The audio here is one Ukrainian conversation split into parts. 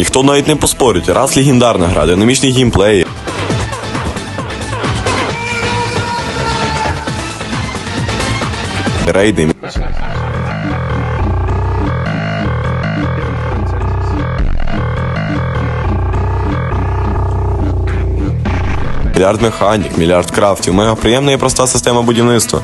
Ніхто навіть не поспорить, раз легендарна гра, динамічний геймплей. Рейди. Мільярд механік, мільярд крафтів, мега приємна і проста система будівництва.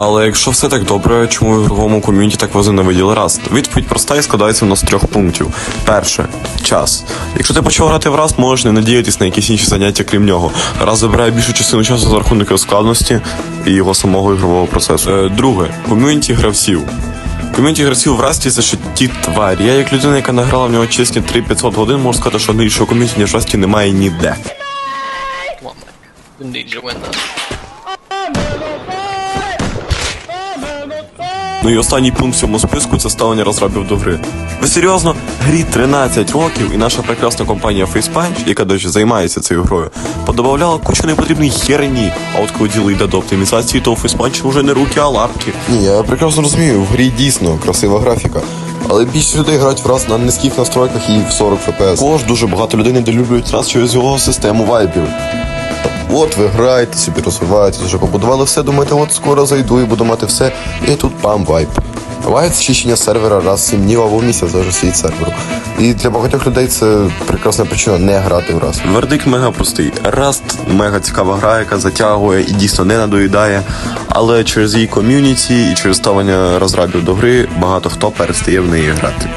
Але якщо все так добре, чому в ігровому ком'юніті так возненавиділи Rust? Відповідь проста і складається в нас з трьох пунктів. Перше час. Якщо ти почав грати в Rust, можеш не надіятись на якісь інші заняття, крім нього. Rust забирає більшу частину часу за рахунок складності і його самого ігрового процесу. Е, друге, ком'юніті гравців. Ком'юніті гравців в Расті ще ті тварі. Я як людина, яка награла в нього чесні 3-500 годин, можу сказати, що нижчого ком'юніті, ніж Расті немає ніде. Come on, Mike. Ну і останній пункт в цьому списку це ставлення розробів до гри. Ви серйозно? Грі 13 років, і наша прекрасна компанія FacePunch, яка досі займається цією грою, подобавляла кучу непотрібної херні. А от коли діло йде до оптимізації, то у FacePunch вже не руки, а лапки. Ні, я прекрасно розумію, в грі дійсно красива графіка. Але більшість людей грають враз на низьких настройках і в 40 FPS. Також дуже багато людей недолюблюють раз через його систему вайпів. От ви граєте, собі розвиваєтесь, вже побудували все, думаєте, от скоро зайду і буду мати все, і тут пам вайп. Буває чищення сервера раз в 7 днів або в місяць залежить від серверу. І для багатьох людей це прекрасна причина не грати в раз. Вердикт мега простий. Раст мега цікава гра, яка затягує і дійсно не надоїдає. Але через її ком'юніті і через ставлення розрабів до гри багато хто перестає в неї грати.